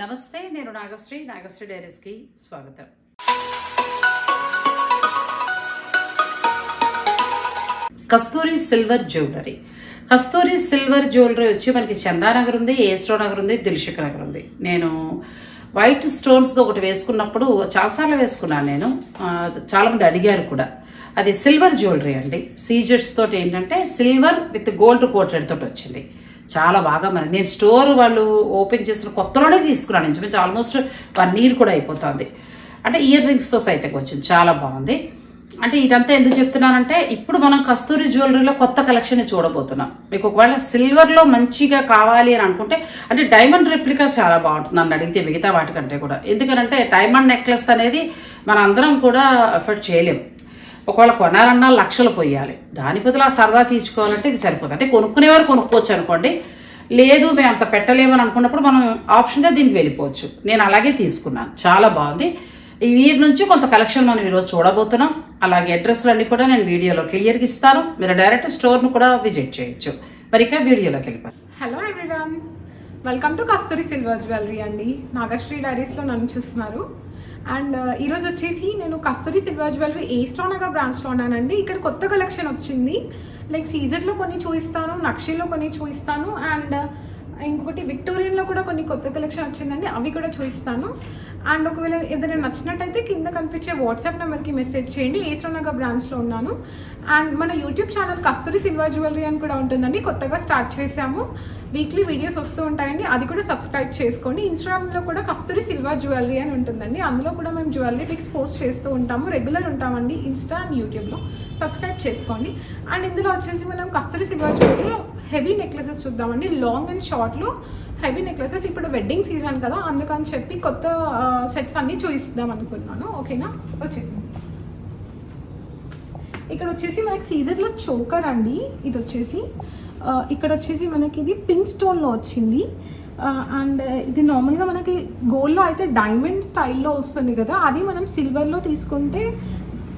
నమస్తే నేను నాగశ్రీ. నాగశ్రీ డైరీస్కి స్వాగతం. Kasturi silver jewellery. Kasturi silver jewellery వచ్చి మనకి చందానగర్ ఉంది ఏస్ట్రో నగర్ ఉంది దిల్షుక్ నగర్ ఉంది. నేను వైట్ స్టోన్స్తో ఒకటి వేసుకున్నప్పుడు చాలాసార్లు వేసుకున్నాను నేను. చాలామంది అడిగారు కూడా. అది సిల్వర్ జ్యువెలరీ అండి. సీజెట్స్ తోటి ఏంటంటే సిల్వర్ విత్ గోల్డ్ కోటెడ్ తోటి వచ్చింది. చాలా బాగా మరి నేను స్టోర్ వాళ్ళు ఓపెన్ చేసిన కొత్తలోనే తీసుకున్నాను. ఇంచుమించు ఆల్మోస్ట్ వన్ ఇయర్ కూడా అయిపోతుంది. అంటే ఇయర్ రింగ్స్తో సైతం వచ్చింది. చాలా బాగుంది. అంటే ఇదంతా ఎందుకు చెప్తున్నానంటే ఇప్పుడు మనం కస్తూరి జ్యువెలరీలో కొత్త కలెక్షన్ చూడబోతున్నాం. మీకు ఒకవేళ సిల్వర్లో మంచిగా కావాలి అని అనుకుంటే అంటే డైమండ్ రెప్లికా చాలా బాగుంటుంది నన్ను అడిగితే మిగతా వాటికంటే కూడా. ఎందుకనంటే డైమండ్ నెక్లెస్ అనేది మన అందరం కూడా ఎఫర్ట్ చేయలేం. ఒకవేళ కొనాలన్నా లక్షలు పోయాలి. దాని బదులు ఆ సరదా తీర్చుకోవాలంటే ఇది సరిపోతుంది అంటే కొనుక్కునేవారు కొనుక్కోవచ్చు అనుకోండి. లేదు మేము అంత పెట్టలేమని అనుకున్నప్పుడు మనం ఆప్షన్గా దీనికి వెళ్ళిపోవచ్చు. నేను అలాగే తీసుకున్నాను. చాలా బాగుంది. ఈ వీరి నుంచి కొంత కలెక్షన్ మనం ఈరోజు చూడబోతున్నాం. అలాగే అడ్రస్లు అన్నీ కూడా నేను వీడియోలో క్లియర్గా ఇస్తాను. మీరు డైరెక్ట్ స్టోర్ను కూడా విజిట్ చేయొచ్చు. మరి ఇక వీడియోలోకి వెళ్ళిపోయి hello everyone. Welcome to Kasturi silver jewellery అండి. నాగశ్రీ డైరీస్లో నన్ను చూస్తున్నారు. అండ్ ఈరోజు వచ్చేసి నేను కస్తూరి సిల్వర్ జ్యువెలరీ ఏ స్టోనగా బ్రాంచ్లో ఉన్నానండి ఇక్కడ కొత్త కలెక్షన్ వచ్చింది. లైక్ సీజర్లో కొన్ని చూపిస్తాను నక్షిలో కొన్ని చూపిస్తాను అండ్ ఇంకొకటి విక్టోరియన్లో కూడా కొన్ని కొత్త కలెక్షన్ వచ్చిందండి. అవి కూడా చూపిస్తాను. అండ్ ఒకవేళ ఏదైనా నచ్చినట్టయితే కింద కనిపించే వాట్సాప్ నెంబర్కి మెసేజ్ చేయండి. ఏస్రోనగర్ బ్రాంచ్లో ఉన్నాను. అండ్ మన YouTube channel Kasturi silver jewellery అని కూడా ఉంటుందండి. కొత్తగా స్టార్ట్ చేశాము. వీక్లీ వీడియోస్ వస్తూ ఉంటాయండి. అది కూడా సబ్స్క్రైబ్ చేసుకోండి. ఇన్స్టాగ్రామ్లో కూడా కస్తూరి సిల్వర్ జ్యువెలరీ అని ఉంటుందండి. అందులో కూడా మేము జ్యువెలరీ పిక్స్ పోస్ట్ చేస్తూ ఉంటాము. రెగ్యులర్ ఉంటామండి ఇన్స్టా అండ్ యూట్యూబ్లో. సబ్స్క్రైబ్ చేసుకోండి. అండ్ ఇందులో వచ్చేసి మనం కస్తూరి సిల్వర్ జ్యువెలరీలో హెవీ నెక్లెసెస్ చూద్దామండి. లాంగ్ అండ్ షార్ట్లో హెవీ నెక్లెసెస్ ఇప్పుడు వెడ్డింగ్ సీజన్ కదా అందుకని చెప్పి కొత్త సెట్స్ అన్నీ చూపిద్దాం అనుకున్నాను. ఓకేనా? వచ్చేసి. ఇక్కడ వచ్చేసి మనకి సీజర్లో చోకర్ అండి. ఇది వచ్చేసి ఇక్కడ వచ్చేసి మనకి ఇది పింక్ స్టోన్లో వచ్చింది. అండ్ ఇది నార్మల్గా మనకి గోల్డ్లో అయితే డైమండ్ స్టైల్లో వస్తుంది కదా అది మనం సిల్వర్లో తీసుకుంటే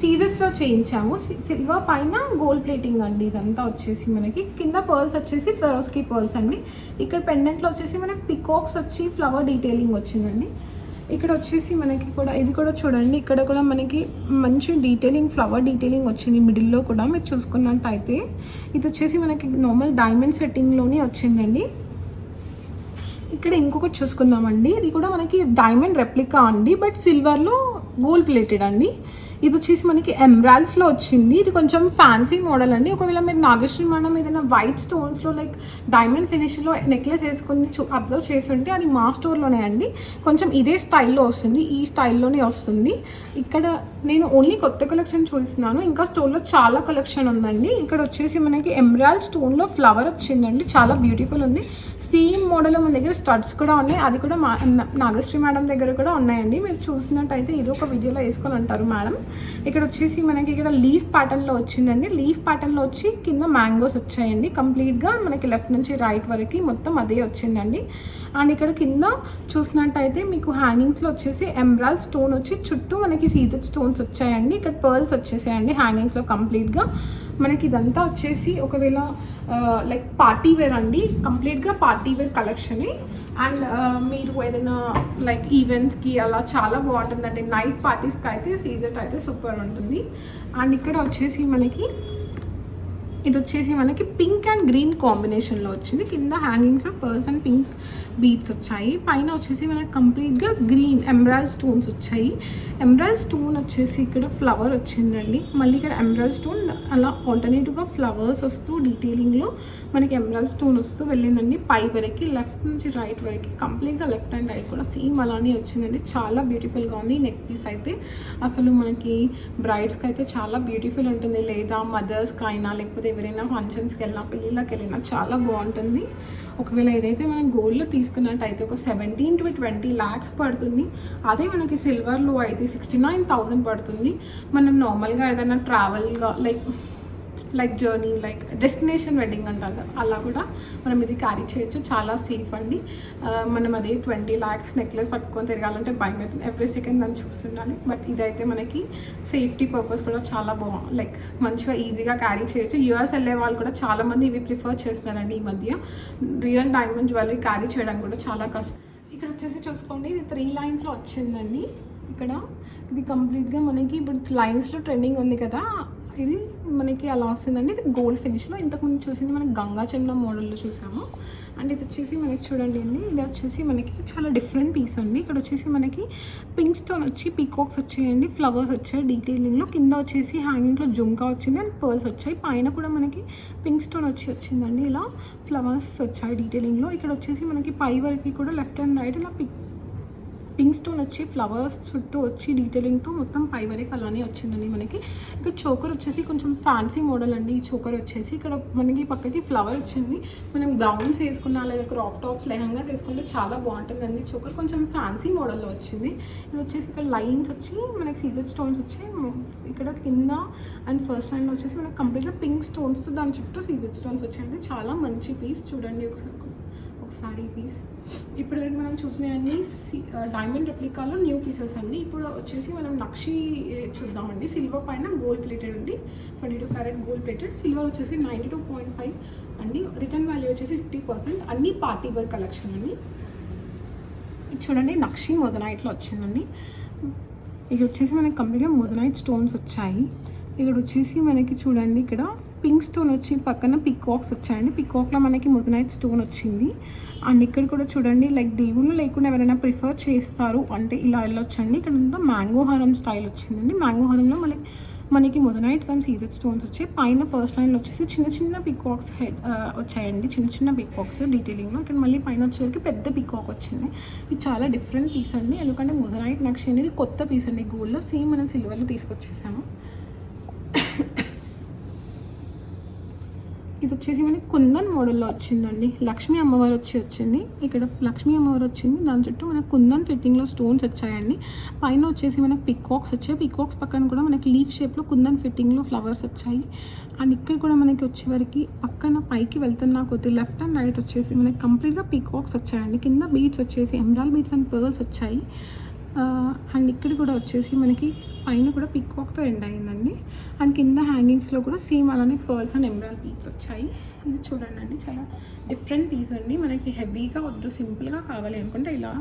సీజర్స్లో చేయించాము. సిల్వర్ పైన గోల్డ్ ప్లేటింగ్ అండి ఇదంతా వచ్చేసి మనకి. కింద పర్ల్స్ వచ్చేసి స్వరోస్కి పర్ల్స్ అండి. ఇక్కడ పెండెంట్లో వచ్చేసి మనకి పికాక్స్ వచ్చి ఫ్లవర్ డీటెయిలింగ్ వచ్చిందండి. ఇక్కడ వచ్చేసి మనకి కూడా ఇది కూడా చూడండి. ఇక్కడ కూడా మనకి మంచి డీటెయిలింగ్ ఫ్లవర్ డీటెయిలింగ్ వచ్చింది మిడిల్లో కూడా. మీరు చూసుకున్నట్టయితే ఇది వచ్చేసి మనకి నార్మల్ డైమండ్ సెట్టింగ్లోనే వచ్చిందండి. ఇక్కడ ఇంకొకటి చూసుకుందామండి. ఇది కూడా మనకి డైమండ్ రెప్లికా అండి. బట్ సిల్వర్లో గోల్డ్ ప్లేటెడ్ అండి. ఇది వచ్చేసి మనకి ఎమ్రాల్స్లో వచ్చింది. ఇది కొంచెం ఫ్యాన్సీ మోడల్ అండి. ఒకవేళ మీరు నాగశ్రీ మేడం ఏదైనా వైట్ స్టోన్స్లో లైక్ డైమండ్ ఫినిష్లో నెక్లెస్ వేసుకుని చూ అబ్జర్వ్ చేసి ఉంటే అది మా స్టోర్లోనే అండి. కొంచెం ఇదే స్టైల్లో వస్తుంది. ఈ స్టైల్లోనే వస్తుంది. ఇక్కడ నేను ఓన్లీ కొత్త కలెక్షన్ చూస్తున్నాను. ఇంకా స్టోర్లో చాలా కలెక్షన్ ఉందండి. ఇక్కడ వచ్చేసి మనకి ఎమ్రాల్ స్టోన్లో ఫ్లవర్ వచ్చిందండి. చాలా బ్యూటిఫుల్ ఉంది. సేమ్ మోడల్ మన దగ్గర స్టడ్స్ కూడా ఉన్నాయి. అది కూడా మా నా- నాగశ్రీ మేడం దగ్గర కూడా ఉన్నాయండి. మీరు చూసినట్టయితే ఇది ఒక వీడియోలో వేసుకొని అంటారు మేడం. ఇక్కడ వచ్చేసి మనకి ఇక్కడ లీఫ్ ప్యాటర్న్లో వచ్చిందండి. లీఫ్ ప్యాటర్న్లో వచ్చి కింద మ్యాంగోస్ వచ్చాయండి. కంప్లీట్గా మనకి లెఫ్ట్ నుంచి రైట్ వరకు మొత్తం అదే వచ్చిందండి. అండ్ ఇక్కడ కింద చూసినట్టయితే మీకు హ్యాంగింగ్స్లో వచ్చేసి ఎమ్రాల్ స్టోన్ వచ్చి చుట్టూ మనకి సీజర్ స్టోన్స్ వచ్చాయండి. ఇక్కడ పర్ల్స్ వచ్చేసాయండి హ్యాంగింగ్స్లో కంప్లీట్గా. మనకి ఇదంతా వచ్చేసి ఒకవేళ లైక్ పార్టీ వేర్ అండి. కంప్లీట్గా పార్టీ వేర్ కలెక్షనే. అండ్ uh, మీరు ఏదైనా లైక్ ఈవెంట్స్కి అలా చాలా బాగుంటుందండి. నైట్ పార్టీస్కి అయితే సీజర్ అయితే సూపర్ ఉంటుంది. అండ్ ఇక్కడ వచ్చేసి మనకి ఇది వచ్చేసి మనకి పింక్ అండ్ గ్రీన్ కాంబినేషన్లో వచ్చింది. కింద హ్యాంగింగ్స్లో పర్ల్స్ అండ్ పింక్ బీడ్స్ వచ్చాయి. పైన వచ్చేసి మనకి కంప్లీట్గా గ్రీన్ ఎంబ్రాయిడ్ స్టోన్స్ వచ్చాయి. ఎంబ్రాయిడ్ స్టోన్ వచ్చేసి ఇక్కడ ఫ్లవర్ వచ్చిందండి. మళ్ళీ ఇక్కడ ఎంబ్రాయిడ్ స్టోన్ అలా ఆల్టర్నేటివ్గా ఫ్లవర్స్ వస్తూ డీటెయిలింగ్లో మనకి ఎంబ్రాయిడ్ స్టోన్ వస్తూ వెళ్ళిందండి. పై వరకు లెఫ్ట్ నుంచి రైట్ వరకు కంప్లీట్గా లెఫ్ట్ అండ్ రైట్ కూడా సేమ్ అలానే వచ్చిందండి. చాలా బ్యూటిఫుల్గా ఉంది నెక్ పీస్ అయితే. అసలు మనకి బ్రైడ్స్కి అయితే చాలా బ్యూటిఫుల్ ఉంటుంది. లేదా మదర్స్కి అయినా లేకపోతే ఎవరైనా ఫంక్షన్స్కి వెళ్ళినా పెళ్ళిళ్ళకి వెళ్ళినా చాలా బాగుంటుంది. ఒకవేళ ఏదైతే మనం గోల్డ్లో తీసుకున్నట్టయితే ఒక సెవెంటీన్ టు ట్వంటీ ల్యాక్స్ పడుతుంది. అదే మనకి సిల్వర్లో అయితే సిక్స్టీ నైన్ థౌజండ్ పడుతుంది. మనం నార్మల్గా ఏదైనా ట్రావెల్గా like like journey like destination wedding అంటారు అలా కూడా మనం ఇది క్యారీ చేయొచ్చు. చాలా సేఫ్ అండి. మనం అది ట్వంటీ ల్యాక్స్ నెక్లెస్ పట్టుకొని తిరగాలంటే భయం అవుతుంది ఎవ్రీ సెకండ్ దాన్ని చూస్తుండాలి బట్ ఇదైతే మనకి సేఫ్టీ పర్పస్ కూడా చాలా బాగుంది లైక్ మంచిగా ఈజీగా క్యారీ చేయొచ్చు. యూఎస్ వెళ్ళే వాళ్ళు కూడా చాలామంది ఇవి ప్రిఫర్ చేస్తున్నారండి ఈ మధ్య. రియల్ డైమండ్ జ్యువెలరీ క్యారీ చేయడం కూడా చాలా కష్టం. ఇక్కడ వచ్చేసి చూసుకోండి ఇది త్రీ లైన్స్లో వచ్చిందండి. ఇక్కడ ఇది కంప్లీట్గా మనకి ఇప్పుడు లైన్స్లో ట్రెండింగ్ ఉంది కదా. ఇది మనకి అలా వస్తుందండి. ఇది గోల్డ్ ఫినిష్లో ఇంతకుముందు చూసింది మనం గంగా చంద్ర మోడల్లో చూసాము. అండ్ ఇది వచ్చేసి మనకి చూడండి అండి. ఇది వచ్చేసి మనకి చాలా డిఫరెంట్ పీస్ అండి. ఇక్కడ వచ్చేసి మనకి పింక్స్తో వచ్చి పీకాక్స్ వచ్చాయండి. ఫ్లవర్స్ వచ్చాయి. డీటెయిలింగ్లో కింద వచ్చేసి హ్యాంగింగ్లో జుంకా వచ్చింది. అండ్ పర్ల్స్ వచ్చాయి. పైన కూడా మనకి పింక్ స్టోన్ వచ్చి వచ్చిందండి. ఇలా ఫ్లవర్స్ వచ్చాయి డీటెయిలింగ్లో ఇక్కడ వచ్చేసి మనకి పై వరకు కూడా లెఫ్ట్ అండ్ రైట్ ఇలా పిక్ పింక్ స్టోన్ వచ్చి ఫ్లవర్స్ చుట్టూ వచ్చి డీటెయిలింగ్తో మొత్తం పై వరకు అలానే వచ్చిందండి మనకి. ఇక్కడ చోకర్ వచ్చేసి కొంచెం ఫ్యాన్సీ మోడల్ అండి. ఈ చోకర్ వచ్చేసి ఇక్కడ మనకి పక్కకి ఫ్లవర్ వచ్చింది. మనం గౌన్స్ వేసుకున్నా లేదా క్రాప్ టాప్ లెహంగాస్ వేసుకుంటే చాలా బాగుంటుందండి. చోకర్ కొంచెం ఫ్యాన్సీ మోడల్లో వచ్చింది. ఇది వచ్చేసి ఇక్కడ లైన్స్ వచ్చి మనకి సీజర్ స్టోన్స్ వచ్చి ఇక్కడ కింద అండ్ ఫస్ట్ లైన్లో వచ్చేసి మనకి కంప్లీట్గా పింక్ స్టోన్స్ దాని చుట్టూ సీజర్ స్టోన్స్ వచ్చాయండి. చాలా మంచి పీస్ చూడండి ఒకసారి. ఒక సారీ పీస్ ఇప్పుడు వరకు మనం చూసినవన్నీ డైమండ్ రెప్లికాలో న్యూ పీసెస్ అండి ఇప్పుడు వచ్చేసి మనం నక్షి చూద్దామండి. సిల్వర్ పైన గోల్డ్ ప్లేటెడ్ అండి. Twenty two carat gold plated silver వచ్చేసి నైంటీ టూ పాయింట్ ఫైవ్ అండి. రిటర్న్ వాల్యూ వచ్చేసి ఫిఫ్టీ పర్సెంట్ అన్ని పార్టీ వేర్ కలెక్షన్ అండి. ఇది చూడండి నక్షి మొజనైట్లో వచ్చిందండి. ఇక్కడ వచ్చేసి మనకి కంప్లీట్గా మొదనైట్ స్టోన్స్ వచ్చాయి. ఇక్కడ వచ్చేసి మనకి చూడండి ఇక్కడ పింక్ స్టోన్ వచ్చి పక్కన పికాక్స్ వచ్చాయండి. పికాక్లో మనకి ముదనైట్ స్టోన్ వచ్చింది. అండ్ ఇక్కడ కూడా చూడండి లైక్ దేవుళ్ళు లేకుండా ఎవరైనా ప్రిఫర్ చేస్తారు అంటే ఇలా వెళ్ళొచ్చండి. ఇక్కడ అంతా మ్యాంగో హారం స్టైల్ వచ్చిందండి. మ్యాంగో హారంలో మనకి మనకి మొదనైట్స్ అండ్ సీజెడ్ స్టోన్స్ వచ్చాయి. పైన ఫస్ట్ లైన్లో వచ్చేసి చిన్న చిన్న పికాక్స్ హెడ్ వచ్చాయండి. చిన్న చిన్న పికాక్స్ డీటెయిలింగ్లో ఇక్కడ మళ్ళీ పైన వచ్చేసరికి పెద్ద పికాక్ వచ్చింది. ఇది చాలా డిఫరెంట్ పీస్ అండి. ఎందుకంటే మొదనైట్ నక్షి అనేది కొత్త పీస్ అండి. గోల్డ్లో సేమ్ మనం సిల్వర్లో తీసుకొచ్చేసాము. ఇది వచ్చేసి మనకి కుందన్ మోడల్లో వచ్చిందండి. లక్ష్మీ అమ్మవారు వచ్చి వచ్చింది. ఇక్కడ లక్ష్మీ అమ్మవారు వచ్చింది. దాని చుట్టూ మనకు కుందన్ ఫిట్టింగ్లో స్టోన్స్ వచ్చాయండి. పైన వచ్చేసి మనకి పికాక్స్ వచ్చాయి. పికాక్స్ పక్కన కూడా మనకి లీఫ్ షేప్లో కుందన్ ఫిట్టింగ్లో ఫ్లవర్స్ వచ్చాయి. అండ్ ఇక్కడ కూడా మనకి వచ్చేవరకు పక్కన పైకి వెళ్తున్న కొద్ది లెఫ్ట్ అండ్ రైట్ వచ్చేసి మనకి కంప్లీట్గా పికాక్స్ వచ్చాయండి. కింద బీడ్స్ వచ్చేసి ఎమరాల్ బీడ్స్ అండ్ పర్ల్స్ వచ్చాయి. అండ్ ఇక్కడ కూడా వచ్చేసి మనకి పైన కూడా పికాక్తో ఎండ్ అయిందండి. అండ్ కింద హ్యాంగింగ్స్లో కూడా సేమ్ అలానే పర్ల్స్ అండ్ ఎమరాల్ పీస్ వచ్చాయి. ఇది చూడండి అండి చాలా డిఫరెంట్ పీస్ అండి. మనకి హెవీగా వద్దు సింపుల్గా కావాలి అనుకుంటే ఇలా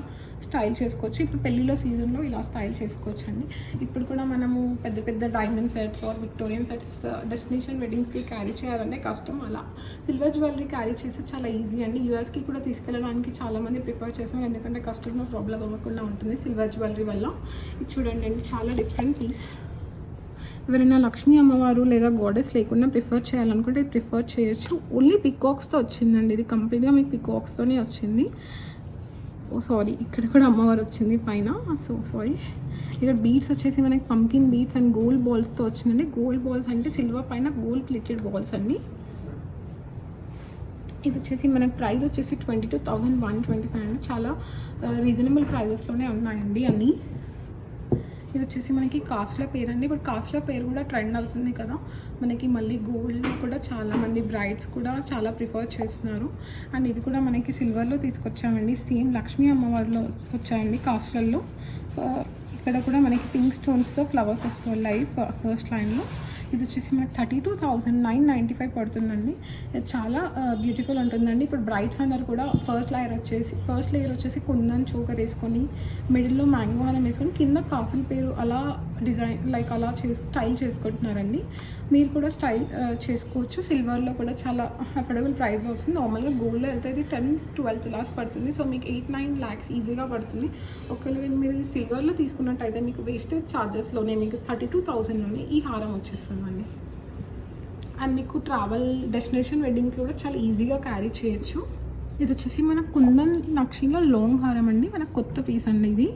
స్టైల్ చేసుకోవచ్చు. ఇప్పుడు పెళ్ళిలో సీజన్లో ఇలా స్టైల్ చేసుకోవచ్చు అండి ఇప్పుడు కూడా మనము పెద్ద పెద్ద diamond sets or Victorian sets destination వెడ్డింగ్స్కి carry చేయాలంటే కష్టం అలా. సిల్వర్ జ్యువెలరీ క్యారీ చేస్తే చాలా ఈజీ అండి. యూఎస్కి కూడా తీసుకెళ్ళడానికి చాలామంది ప్రిఫర్ చేస్తున్నారు ఎందుకంటే కస్టమర్ ప్రాబ్లం అవ్వకుండా ఉంటుంది సిల్వర్ జ్యువెలరీ వల్ల. ఇది చూడండి అండి చాలా డిఫరెంట్ పీస్ ఎవరైనా లక్ష్మీ అమ్మవారు లేదా గోడెస్ లేకుండా ప్రిఫర్ చేయాలనుకుంటే ప్రిఫర్ చేయొచ్చు. ఓన్లీ పికాక్స్తో వచ్చిందండి. ఇది కంప్లీట్గా మీకు పికాక్స్తోనే వచ్చింది. Oh, ఓ సారీ ఇక్కడ కూడా అమ్మవారు వచ్చింది పైన. Ah, సో సారీ ఇక్కడ బీడ్స్ వచ్చేసి మనకి పంకిన్ బీడ్స్ అండ్ గోల్డ్ బాల్స్తో వచ్చిందండి. గోల్డ్ బాల్స్ అంటే సిల్వర్ పైన గోల్డ్ ప్లేటెడ్ బాల్స్ అండి. ఇది వచ్చేసి మనకి ప్రైస్ వచ్చేసి twenty two thousand one twenty five అండి. చాలా uh, రీజనబుల్ ప్రైజెస్లోనే ఉన్నాయండి అన్నీ. ఇది వచ్చేసి మనకి కాస్ట్ల పేరు అండి. ఇప్పుడు కాస్ట్ల పేరు కూడా ట్రెండ్ అవుతుంది కదా. మనకి మళ్ళీ గోల్డ్ కూడా చాలామంది బ్రైడ్స్ కూడా చాలా ప్రిఫర్ చేస్తున్నారు. అండ్ ఇది కూడా మనకి సిల్వర్లో తీసుకొచ్చామండి. సేమ్ లక్ష్మీ అమ్మవారిలో వచ్చాయండి కాస్ట్లలో uh, ఇక్కడ కూడా మనకి పింక్ స్టోన్స్తో ఫ్లవర్స్ వస్తాయి లైఫ్ ఫస్ట్ లైన్లో ఇది వచ్చేసి మనకి thirty two thousand nine ninety five పడుతుందండి. ఇది చాలా బ్యూటిఫుల్ ఉంటుందండి. ఇప్పుడు బ్రైట్స్ అందరు కూడా ఫస్ట్ లేయర్ వచ్చేసి ఫస్ట్ లేయర్ వచ్చేసి కుందన్ చోకర్ వేసుకొని మిడిల్లో మ్యాంగో హారం వేసుకొని కింద కాసుల పేరు అలా డిజైన్ లైక్ అలా చేసి స్టైల్ చేసుకుంటున్నారండి. మీరు కూడా స్టైల్ చేసుకోవచ్చు. సిల్వర్లో కూడా చాలా అఫోర్డబుల్ ప్రైస్లో వస్తుంది. నార్మల్గా గోల్డ్లో వెళ్తే ఇది టెన్ ట్వెల్త్ లాస్ పడుతుంది. సో మీకు ఎయిట్ నైన్ ల్యాక్స్ ఈజీగా పడుతుంది. ఒకవేళ మీరు సిల్వర్లో తీసుకున్నట్టయితే మీకు వేస్టేజ్ ఛార్జెస్లోనే మీకు థర్టీ టూ థౌసండ్లోనే ఈ హారం వచ్చేస్తుందండి. అండ్ మీకు ట్రావెల్ డెస్టినేషన్ వెడ్డింగ్కి కూడా చాలా ఈజీగా క్యారీ చేయొచ్చు. ఇది వచ్చేసి మన కుందన్ నక్షిలో లాంగ్ హారం అండి. మన కొత్త పీస్ అండి ఇది.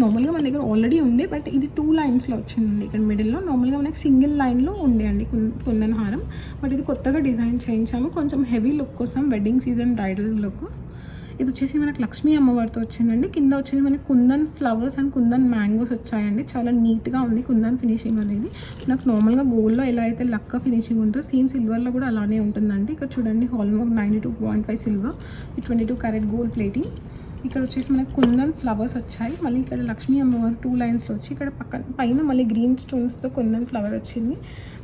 నార్మల్గా మన దగ్గర ఆల్రెడీ ఉండే బట్ ఇది టూ లైన్స్లో వచ్చిందండి. ఇక్కడ మిడిల్లో నార్మల్గా మనకి సింగిల్ లైన్లో ఉండే అండి కుందన్ హారం. బట్ ఇది కొత్తగా డిజైన్ చేయించాము. కొంచెం హెవీ లుక్ కోసం వెడ్డింగ్ సీజన్ బ్రైడల్ లుక్ ఇది వచ్చేసి మనకు లక్ష్మీ అమ్మవారితో వచ్చిందండి. కింద వచ్చేసి మనకి kundan flowers and kundan mangoes వచ్చాయండి. చాలా నీట్గా ఉంది కుందన్ ఫినిషింగ్ అనేది. నాకు నార్మల్గా గోల్డ్లో ఎలా అయితే లక్క ఫినిషింగ్ ఉంటుందో సేమ్ సిల్వర్లో కూడా అలానే ఉంటుందండి. ఇక్కడ చూడండి hallmark ninety two point five silver twenty two carat gold plating ఇక్కడ వచ్చేసి మనకి కుందన్ ఫ్లవర్స్ వచ్చాయి. మళ్ళీ ఇక్కడ లక్ష్మీ అమ్మవారు టూ లైన్స్లో వచ్చి ఇక్కడ పక్కన పైన మళ్ళీ గ్రీన్ స్టోన్స్తో కుందన్ ఫ్లవర్ వచ్చింది.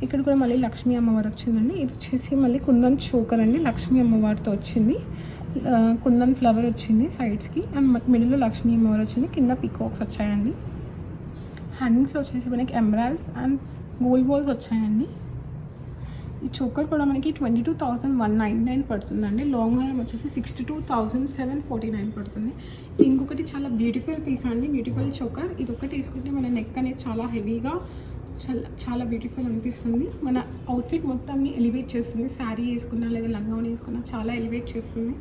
ఇక్కడ కూడా మళ్ళీ లక్ష్మీ అమ్మవారు వచ్చిందండి. ఇది వచ్చేసి మళ్ళీ కుందన్ చోకర్ అండి. లక్ష్మీ అమ్మవారితో వచ్చింది. కుందన్ ఫ్లవర్ వచ్చింది సైడ్స్కి అండ్ మిడిల్లో లక్ష్మీ అమ్మవారు వచ్చింది. కింద పికాక్స్ వచ్చాయండి. హ్యాండ్స్ వచ్చేసి మనకి ఎమరాల్స్ అండ్ గోల్డ్ బాల్స్ వచ్చాయండి. ఈ చోకర్ కూడా మనకి twenty two thousand one nine nine పడుతుందండి. లాంగ్ హారం వచ్చేసి sixty two thousand seven forty nine పడుతుంది. ఇంకొకటి చాలా బ్యూటిఫుల్ పీస్ అండి. Beautiful choker. ఇది ఒకటి వేసుకుంటే మన నెక్ అనేది చాలా హెవీగా చాలా చాలా బ్యూటిఫుల్ అనిపిస్తుంది. మన అవుట్ఫిట్ మొత్తాన్ని ఎలివేట్ చేస్తుంది. శారీ వేసుకున్నా లేదా లంగా వేసుకున్నా చాలా ఎలివేట్ చేస్తుంది.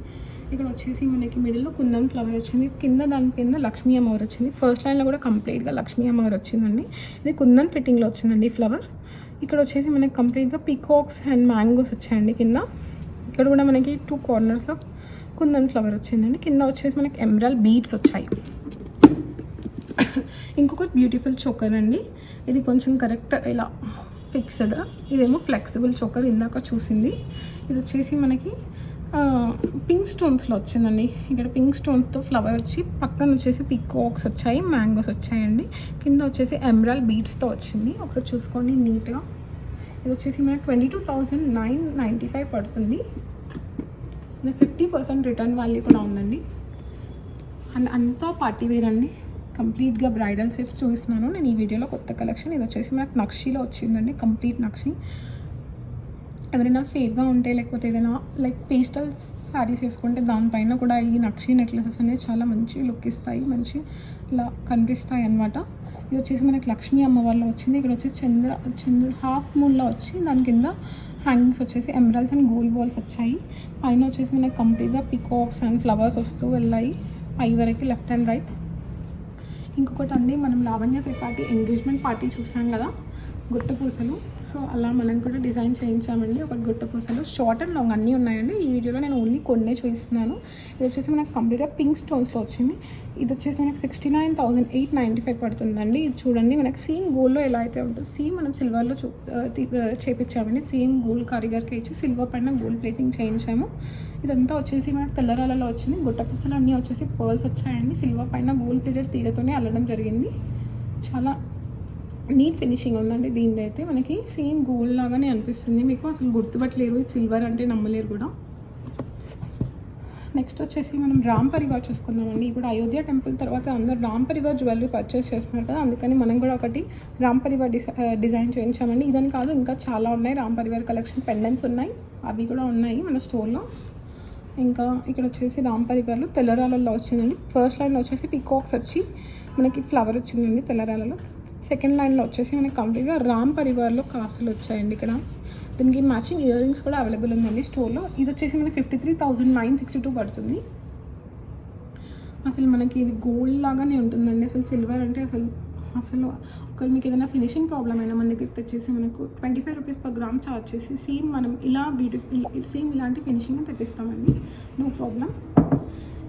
ఇక్కడ వచ్చేసి మనకి మిడిల్లో కుందన్ ఫ్లవర్ వచ్చింది. కింద దాని కింద లక్ష్మీ అమ్మవారు వచ్చింది. ఫస్ట్ లైన్లో కూడా కంప్లీట్గా లక్ష్మీ అమ్మవారు వచ్చిందండి. ఇది కుందన్ ఫిట్టింగ్లో వచ్చిందండి ఫ్లవర్ ఇక్కడ వచ్చేసి మనకి కంప్లీట్గా పీకాక్స్ అండ్ మ్యాంగోస్ వచ్చాయండి కింద. ఇక్కడ కూడా మనకి టూ కార్నర్స్లో కుందన్ ఫ్లవర్ వచ్చిందండి. కింద వచ్చేసి మనకి ఎమరాల్ బీడ్స్ వచ్చాయి. ఇంకొక బ్యూటిఫుల్ చోకర్ అండి. ఇది కొంచెం కరెక్ట్ ఇలా ఫిక్స్డ్ ఇదేమో ఫ్లెక్సిబుల్ చోకర్ ఇందాక చూసింది. ఇది వచ్చేసి మనకి పింక్ స్టోన్స్లో వచ్చిందండి. ఇక్కడ పింక్ స్టోన్స్తో ఫ్లవర్ వచ్చి పక్కన వచ్చేసి పికోక్స్ వచ్చాయి మ్యాంగోస్ వచ్చాయండి. కింద వచ్చేసి ఎమరాల్ బీడ్స్తో వచ్చింది. ఒకసారి చూసుకోండి నీట్గా ఇది వచ్చేసి మనకి twenty two thousand nine ninety five పడుతుంది. మనకి ఫిఫ్టీ పర్సెంట్ రిటర్న్ వాల్యూ కూడా ఉందండి. అండ్ అంతా పార్టీ వేర్ అండి. కంప్లీట్గా బ్రైడల్ సెట్స్ చూపిస్తున్నాను. నేను ఈ వీడియోలో కొత్త కలెక్షన్ ఇది వచ్చేసి మనకు నక్షిలో వచ్చిందండి. కంప్లీట్ నక్షి. ఎవరైనా ఫేర్గా ఉంటే లేకపోతే ఏదైనా లైక్ పేస్టల్ శారీస్ వేసుకుంటే దానిపైన కూడా ఈ నక్షి నెక్లెసెస్ అనేవి చాలా మంచి లుక్ ఇస్తాయి మంచి ఇలా కనిపిస్తాయి అన్నమాట. ఇది వచ్చేసి మనకి లక్ష్మీ అమ్మవారిలో వచ్చింది. ఇక్కడ వచ్చేసి చంద్ర చంద్ర హాఫ్ మూన్లో వచ్చి దాని కింద హ్యాంగింగ్స్ వచ్చేసి ఎమరాల్స్ అండ్ గోల్డ్ బాల్స్ వచ్చాయి. పైన వచ్చేసి మనకి కంప్లీట్గా పికాక్స్ అండ్ ఫ్లవర్స్ వస్తూ వెళ్ళాయి. పై వరకు లెఫ్ట్ అండ్ రైట్ ఇంకొకటి అండి మనం లావణ్య త్రిపాఠి ఎంగేజ్మెంట్ పార్టీ చూసాం కదా. గుట్ట పూసలు సో అలా మనం కూడా డిజైన్ చేయించామండి. ఒకటి గుట్ట పూసలు షార్ట్ అండ్ లాంగ్ అన్నీ ఉన్నాయండి. ఈ వీడియోలో నేను ఓన్లీ కొన్నే చూపిస్తున్నాను. ఇది వచ్చేసి మనకు కంప్లీట్గా పింక్ స్టోన్స్లో వచ్చింది. ఇది వచ్చేసి మనకు sixty nine thousand eight ninety five పడుతుందండి. ఇది చూడండి మనకు సేమ్ గోల్డ్లో ఎలా అయితే ఉంటుందో సేమ్ మనం సిల్వర్లో చూ తీ- చేపించామండి. సేమ్ గోల్డ్ కారిగర్కి ఇచ్చి సిల్వర్ పైన గోల్డ్ ప్లేటింగ్ చేయించాము. ఇదంతా వచ్చేసి మనకు తెల్లరాలలో వచ్చింది. గుట్ట పూసలు అన్నీ వచ్చేసి పర్ల్స్ వచ్చాయండి. సిల్వర్ పైన గోల్డ్ ప్లేటెడ్ తీగతోనే అల్లడం జరిగింది. చాలా నీట్ ఫినిషింగ్ ఉందండి దీనిది అయితే మనకి సేమ్ గోల్డ్ లాగానే అనిపిస్తుంది. మీకు అసలు గుర్తుపట్టలేరు. ఇది సిల్వర్ అంటే నమ్మలేరు కూడా. నెక్స్ట్ వచ్చేసి మనం రామ్ పరివార్ చూసుకుందామండి. ఇప్పుడు అయోధ్య టెంపుల్ తర్వాత అందరు రామ్ పరివార్ జ్యువెలరీ పర్చేస్ చేస్తున్నారు కదా అందుకని మనం కూడా ఒకటి రామ్ పరివార్ డిజైన్ చేయించామండి ఇదని కాదు ఇంకా చాలా ఉన్నాయి. రామ్ పరివార్ కలెక్షన్ పెండెంట్స్ ఉన్నాయి. అవి కూడా ఉన్నాయి మన స్టోర్లో ఇంకా ఇక్కడ వచ్చేసి రామ్ పరివార్లో తెల్లరాలలో వచ్చిందండి. ఫస్ట్ లైన్లో వచ్చేసి పికాక్స్ వచ్చి మనకి ఫ్లవర్ వచ్చిందండి తెల్లరాలలో సెకండ్ లైన్లో వచ్చేసి మనకి కంప్లీట్గా రామ్ పరివార్లో కాసులు వచ్చాయండి ఇక్కడ. దీనికి మ్యాచింగ్ ఇయర్ రింగ్స్ కూడా అవైలబుల్ ఉందండి స్టోర్లో ఇది వచ్చేసి మనకి fifty three thousand nine sixty two పడుతుంది. అసలు మనకి ఇది గోల్డ్ లాగానే ఉంటుందండి. అసలు సిల్వర్ అంటే అసలు అసలు ఒకవేళ మీకు ఏదైనా ఫినిషింగ్ ప్రాబ్లం అయినా మన దగ్గర తెచ్చేసి మనకు twenty five rupees per gram charge చేసి సేమ్ మనం ఇలా బ్యూటిఫుల్ సేమ్ ఇలాంటి ఫినిషింగ్ తెప్పిస్తామండి. నో ప్రాబ్లం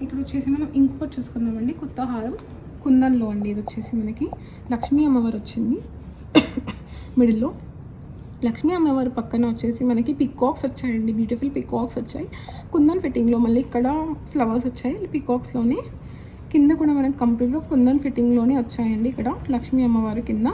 ఇక్కడ వచ్చేసి మనం ఇంకొకటి చూసుకుందామండి. కొత్త హారం. కుందన్లో అండి ఇది వచ్చేసి మనకి లక్ష్మీ అమ్మవారు వచ్చింది. మిడిల్లో. లక్ష్మీ అమ్మవారి పక్కన వచ్చేసి మనకి పికాక్స్ వచ్చాయండి బ్యూటిఫుల్ పికాక్స్ వచ్చాయి. కుందన్ ఫిట్టింగ్లో మళ్ళీ ఇక్కడ ఫ్లవర్స్ వచ్చాయి. పికాక్స్లోనే కింద కూడా మనకి కంప్లీట్గా కుందన్ ఫిట్టింగ్లోనే వచ్చాయండి ఇక్కడ లక్ష్మీ అమ్మవారి కింద.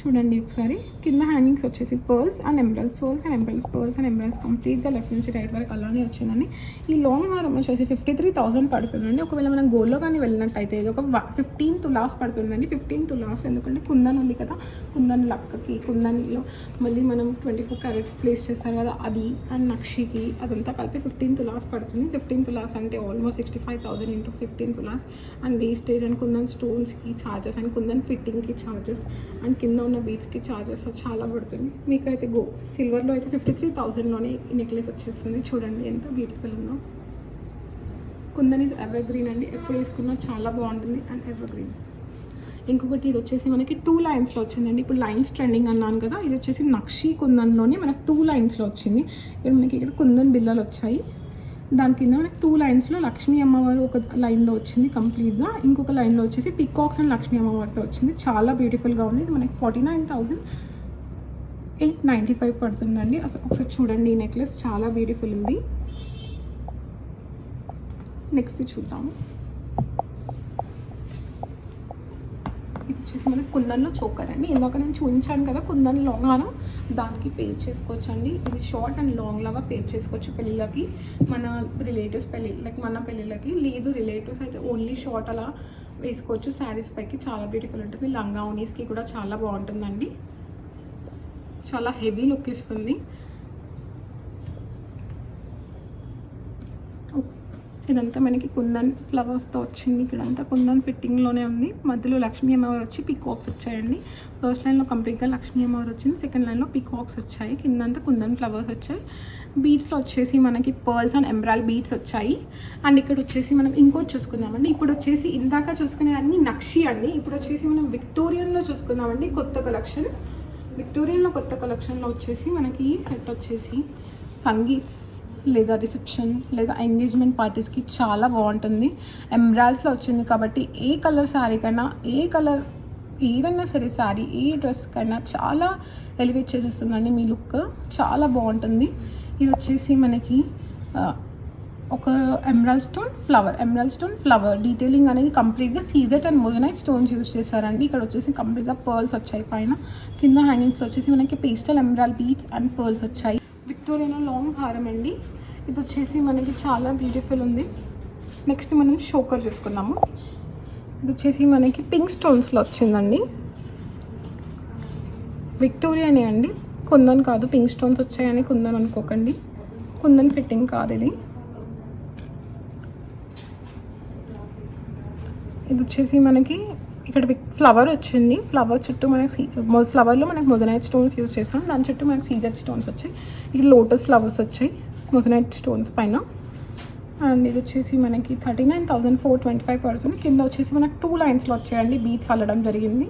చూడండి ఒకసారి. కింద హ్యాంగింగ్స్ వచ్చేసి pearls and emeralds pearls and emeralds pearls and emeralds కంప్లీట్గా లెఫ్ట్ నుంచి రైట్ వరకు అలానే వచ్చిందండి. ఈ లాంగ్ హారం వచ్చేసి ఫిఫ్టీ త్రీ థౌసండ్ పడుతుందండి. ఒకవేళ మనం గోల్డ్లో కానీ వెళ్ళినట్టయితే ఇది ఒక ఫిఫ్టీన్ తులాస్ పడుతుందండి. ఫిఫ్టీన్ తులాస్ ఎందుకంటే కుందన్ ఉంది కదా. కుందన్ లక్కకి కుందన్లో మళ్ళీ మనం ట్వంటీ ఫోర్ క్యారెట్ ప్లేస్ చేస్తారు కదా. అది అండ్ నక్షికి అదంతా కలిపి ఫిఫ్టీన్ తులాస్ పడుతుంది. ఫిఫ్టీన్ తులాస్ అంటే almost sixty five thousand into fifteen tolas and wastage and kundan స్టోన్స్కి ఛార్జెస్ అండ్ కుందన్ ఫిట్టింగ్కి ఛార్జెస్ అండ్ కింద ఉన్న బీట్స్కి ఛార్జెస్ చాలా పడుతుంది. మీకు అయితే గో సిల్వర్లో అయితే ఫిఫ్టీ త్రీ థౌసండ్లోనే నెక్లెస్ వచ్చేస్తుంది. చూడండి ఎంత బ్యూటిఫుల్ ఉందో. కుందన్ ఇస్ ఎవర్ గ్రీన్ అండి. ఎప్పుడు వేసుకున్నా చాలా బాగుంటుంది అండ్ ఎవర్ గ్రీన్ ఇంకొకటి ఇది వచ్చేసి మనకి టూ లైన్స్లో వచ్చిందండి. ఇప్పుడు లైన్స్ ట్రెండింగ్ అన్నాను కదా ఇది వచ్చేసి నక్షి కుందన్లోనే మనకు టూ లైన్స్లో వచ్చింది. ఇక్కడ మనకి ఇక్కడ కుందన్ బిల్లలు వచ్చాయి. దాని కింద మనకి టూ లైన్స్లో లక్ష్మీ అమ్మవారు ఒక లైన్లో వచ్చింది కంప్లీట్గా. ఇంకొక లైన్లో వచ్చేసి పికాక్స్ అండ్ లక్ష్మీ అమ్మవారితో వచ్చింది. చాలా బ్యూటిఫుల్గా ఉంది. ఇది మనకి forty nine thousand eight ninety five పడుతుందండి. అసలు ఒకసారి చూడండి ఈ నెక్లెస్ చాలా బ్యూటిఫుల్ ఉంది. నెక్స్ట్ చూద్దాము. ఇది వచ్చేసి మనకి కుందన్లో చోకర్ అండి. ఇందాక నేను చూపించాను కదా కుందన్ లాంగ్ హారం దానికి పేర్ చేసుకోవచ్చు అండి ఇది షార్ట్ అండ్ లాంగ్ లాగా పేర్ చేసుకోవచ్చు పెళ్ళిళ్ళకి. మన రిలేటివ్స్ పెళ్ళి లైక్ మన పెళ్ళిళ్ళకి లేదు రిలేటివ్స్ అయితే ఓన్లీ షార్ట్ అలా వేసుకోవచ్చు. శారీస్ పైకి చాలా బ్యూటిఫుల్ ఉంటుంది. లంగా ఓనీస్కి కూడా చాలా బాగుంటుందండి. చాలా హెవీ లుక్ ఇస్తుంది. ఇదంతా మనకి కుందన్ ఫ్లవర్స్తో వచ్చింది. ఇక్కడంతా కుందన్ ఫిట్టింగ్లోనే ఉంది. మధ్యలో లక్ష్మీ అమ్మవారు వచ్చి పికాక్స్ వచ్చాయండి. ఫస్ట్ లైన్లో కంప్లీట్గా లక్ష్మీ అమ్మవారు వచ్చింది. సెకండ్ లైన్లో పికాక్స్ వచ్చాయి. కిందంతా కుందన్ ఫ్లవర్స్ వచ్చాయి. బీట్స్లో వచ్చేసి మనకి పర్ల్స్ అండ్ ఎంబ్రాయిల్ బీట్స్ వచ్చాయి. అండ్ ఇక్కడ వచ్చేసి మనం ఇంకోటి చూసుకుందామండి. ఇప్పుడు వచ్చేసి ఇందాక చూసుకునే అన్ని నక్షి అండి. ఇప్పుడు వచ్చేసి మనం విక్టోరియన్లో చూసుకుందామండి. కొత్త కలెక్షన్. విక్టోరియన్లో కొత్త కలెక్షన్లో వచ్చేసి మనకి సెట్ వచ్చేసి సంగీత్స్ లేదా రిసెప్షన్ లేదా ఎంగేజ్మెంట్ పార్టీస్కి చాలా బాగుంటుంది. ఎంబ్రాయిడ్స్లో వచ్చింది కాబట్టి ఏ కలర్ శారీ కన్నా ఏ కలర్ ఏదైనా సరే శారీ ఏ డ్రెస్ కైనా చాలా ఎలివేట్ చేసేస్తుందండి మీ లుక్. చాలా బాగుంటుంది. ఇది వచ్చేసి మనకి ఒక emerald stone flower emerald stone flower detailing అనేది కంప్లీట్గా సీజెట్ అండ్ మోజనైట్ స్టోన్స్ యూస్ చేశారండి. ఇక్కడ వచ్చేసి కంప్లీట్గా పర్ల్స్ వచ్చాయి పైన. కింద హ్యాంగింగ్స్ వచ్చేసి మనకి pastel emerald beads and pearls వచ్చాయి. విక్టోరియా లాంగ్ హారం అండి. ఇది వచ్చేసి మనకి చాలా బ్యూటిఫుల్ ఉంది. నెక్స్ట్ మనం షోకర్ చూసుకుందాము. ఇది వచ్చేసి మనకి పింక్ స్టోన్స్లో వచ్చిందండి. విక్టోరియానే అండి. కుందన్ కాదు పింక్ స్టోన్స్ వచ్చాయని కుందన్ అనుకోకండి. కుందన్ ఫిట్టింగ్ కాదు ఇది. ఇది వచ్చేసి మనకి ఇక్కడ ఫ్లవర్ వచ్చింది. ఫ్లవర్ చుట్టూ మనకి ఫ్లవర్లో మనకి మొజనైట్ స్టోన్స్ యూజ్ చేస్తాం. దాని చుట్టూ మనకి సీజర్ స్టోన్స్ వచ్చాయి. ఇక్కడ లోటస్ ఫ్లవర్స్ వచ్చాయి మొజనైట్ స్టోన్స్ పైన. అండ్ ఇది వచ్చేసి మనకి thirty nine thousand four twenty five పడుతుంది. కింద వచ్చేసి మనకు టూ లైన్స్లో వచ్చాయండి. బీట్స్ అల్లడం జరిగింది.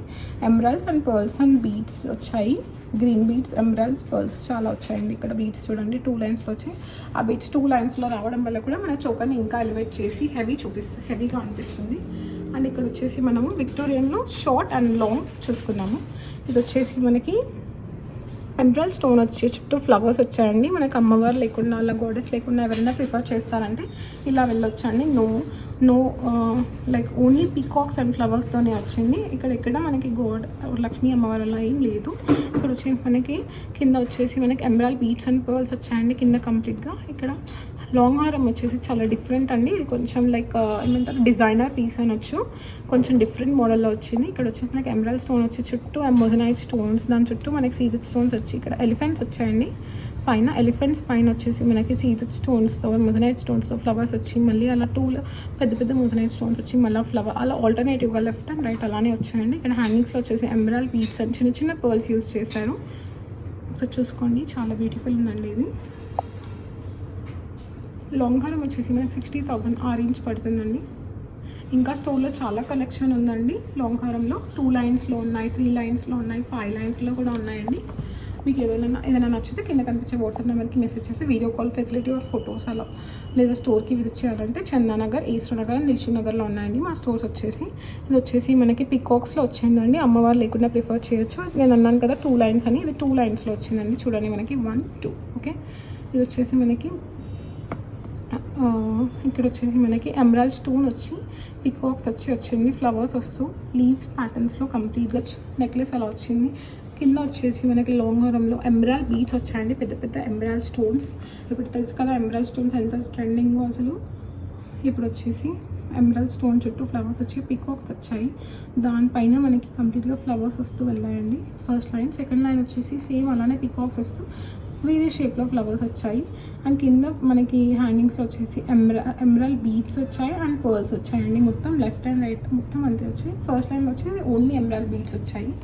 Emeralds and pearls and beads వచ్చాయి. గ్రీన్ బీట్స్ ఎమరాల్స్ పర్ల్స్ చాలా వచ్చాయండి. ఇక్కడ బీట్స్ చూడండి. టూ లైన్స్లో వచ్చాయి. ఆ బీట్స్ టూ లైన్స్లో రావడం వల్ల కూడా మన చౌకని ఇంకా ఎలివేట్ చేసి హెవీ చూపిస్తుంది హెవీగా అనిపిస్తుంది. అండ్ ఇక్కడ వచ్చేసి మనము విక్టోరియన్లో షార్ట్ అండ్ లాంగ్ చూసుకున్నాము ఇది వచ్చేసి మనకి ఎంబ్రాల్ స్టోన్ వచ్చి చుట్టూ ఫ్లవర్స్ వచ్చాయండి. మనకి అమ్మవారు లేకుండా అలా గోడెస్ లేకుండా ఎవరైనా ప్రిఫర్ చేస్తారంటే ఇలా వెళ్ళొచ్చండి. No no like only peacocks and ఫ్లవర్స్తోనే వచ్చింది. ఇక్కడ ఇక్కడ మనకి గోడ లక్ష్మీ అమ్మవారు అలా ఏం లేదు. ఇక్కడ వచ్చి మనకి కింద వచ్చేసి మనకి ఎంబ్రాయిల్ బీట్స్ అండ్ పర్ల్స్ వచ్చాయండి కింద కంప్లీట్గా. ఇక్కడ లాంగ్ హారం వచ్చేసి చాలా డిఫరెంట్ అండి. ఇది కొంచెం లైక్ ఏమంటారు డిజైనర్ పీస్ అనొచ్చు. కొంచెం డిఫరెంట్ మోడల్లో వచ్చింది. ఇక్కడ వచ్చి మనకి ఎమరాల్డ్ స్టోన్ వచ్చి చుట్టూ మొజనైట్ స్టోన్స్ దాని చుట్టూ మనకి సీజెడ్ స్టోన్స్ వచ్చి ఇక్కడ ఎలిఫెంట్స్ వచ్చాయండి. పైన ఎలిఫెంట్స్ పైన వచ్చేసి మనకి సీజెడ్ స్టోన్స్తో మొజనైట్ స్టోన్స్తో ఫ్లవర్స్ వచ్చి మళ్ళీ అలా టూ పెద్ద పెద్ద మొజనైట్ స్టోన్స్ వచ్చి మళ్ళీ ఫ్లవర్ అలా ఆల్టర్నేటివ్గా లెఫ్ట్ అండ్ రైట్ అలానే వచ్చాయండి. ఇక్కడ హ్యాంగింగ్స్లో వచ్చేసి ఎమరాల్డ్ బీట్స్ అని చిన్న చిన్న పర్ల్స్ యూస్ చేశారు. సో చూసుకోండి చాలా బ్యూటిఫుల్ ఉందండి ఇది. లాంగ్ హారం వచ్చేసి మనకు సిక్స్టీ థౌసండ్ ఆ రేంజ్ పడుతుందండి. ఇంకా స్టోర్లో చాలా కలెక్షన్ ఉందండి. లాంగ్ హారంలో టూ లైన్స్లో ఉన్నాయి త్రీ లైన్స్లో ఉన్నాయి ఫైవ్ లైన్స్లో కూడా ఉన్నాయండి. మీకు ఏదైనా ఏదైనా నచ్చితే కింద కనిపించే వాట్సాప్ నెంబర్కి మెసేజ్ చేసి video call facility or photos అలా లేదా స్టోర్కి విజిట్ చేయాలంటే చందానగర్ ఈశ్వర్ నగర్ అండ్ నగర్లో ఉన్నాయండి మా స్టోర్స్ వచ్చేసి. ఇది వచ్చేసి మనకి పికాక్స్లో వచ్చిందండి. అమ్మవారు లేకుండా ప్రిఫర్ చేయొచ్చు. నేను అన్నాను కదా టూ లైన్స్ అని. ఇది టూ లైన్స్లో వచ్చిందండి. చూడండి మనకి వన్ టూ ఓకే ఇది వచ్చేసి మనకి ఇక్కడ వచ్చేసి మనకి ఎమరాల్ స్టోన్ వచ్చి పికాక్స్ వచ్చి వచ్చింది ఫ్లవర్స్ వస్తూ లీవ్స్ ప్యాటర్న్స్లో కంప్లీట్గా నెక్లెస్ అలా వచ్చింది. కింద వచ్చేసి మనకి లాంగ్ ఎమరాల్ బీట్స్ వచ్చాయండి పెద్ద పెద్ద ఎమరాల్ స్టోన్స్ ఇప్పుడు తెలుసు కదా ఎమరాల్ స్టోన్స్ ఎంత ట్రెండింగ్ అసలు? ఇప్పుడు వచ్చేసి ఎమరాల్ స్టోన్ చుట్టూ ఫ్లవర్స్ వచ్చి పికాక్స్ వచ్చాయి. దానిపైన మనకి కంప్లీట్గా ఫ్లవర్స్ వస్తూ వెళ్ళాయండి ఫస్ట్ లైన్ సెకండ్ లైన్ వచ్చేసి సేమ్ అలానే పికాక్స్ వస్తూ వేరే షేప్లో ఫ్లవర్స్ వచ్చాయి. అండ్ కింద మనకి హ్యాంగింగ్స్లో వచ్చేసి ఎమ్రా ఎమ్రల్ బీడ్స్ వచ్చాయి అండ్ పర్ల్స్ వచ్చాయండి మొత్తం లెఫ్ట్ అండ్ రైట్ మొత్తం అంతే వచ్చాయి. ఫస్ట్ టైం వచ్చి ఓన్లీ ఎమ్రాల్ బీడ్స్ వచ్చాయి.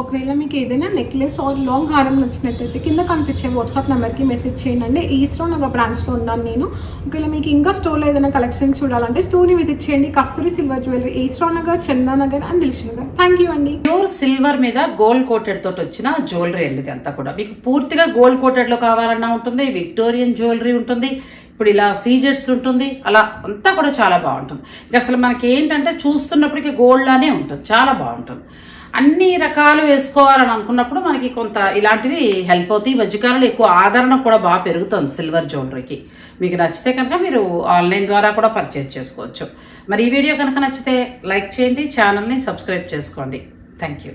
ఒకవేళ మీకు ఏదైనా నెక్లెస్ ఆర్ లాంగ్ హారం నచ్చినట్టయితే కింద కనిపించే వాట్సాప్ నెంబర్కి మెసేజ్ చేయండి. ఈస్ట్లో ఒక బ్రాంచ్లో ఉన్నాను నేను. ఒకవేళ మీకు ఇంకా స్టోర్లో ఏదైనా కలెక్షన్ చూడాలంటే స్టోర్ని విజిట్ చేయండి. కస్తూరి సిల్వర్ జ్యువెలరీ ఈస్ట్రో Nagar Chandanagar and Dilsukhnagar thank you అండి. ప్యూర్ సిల్వర్ మీద గోల్డ్ కోటెడ్ తోటి వచ్చిన జ్యువెలరీ అండి అంతా కూడా. మీకు పూర్తిగా గోల్డ్ కోటెడ్లో కావాలన్నా ఉంటుంది విక్టోరియన్ జ్యువెలరీ ఉంటుంది ఇప్పుడు ఇలా సీజెట్స్ ఉంటుంది అలా అంతా కూడా చాలా బాగుంటుంది. ఇక అసలు మనకి ఏంటంటే చూస్తున్నప్పటికీ గోల్డ్ లానే ఉంటుంది చాలా బాగుంటుంది. అన్ని రకాలు వేసుకోవాలని అనుకున్నప్పుడు మనకి కొంత ఇలాంటివి హెల్ప్ అవుతాయి. ఈ మధ్యకాలంలో ఎక్కువ ఆదరణ కూడా బాగా పెరుగుతుంది సిల్వర్ జ్యువెలరీకి మీకు నచ్చితే కనుక మీరు ఆన్లైన్ ద్వారా కూడా పర్చేజ్ చేసుకోవచ్చు. మరి ఈ వీడియో కనుక నచ్చితే లైక్ చేయండి ఛానల్ని సబ్స్క్రైబ్ చేసుకోండి. Thank you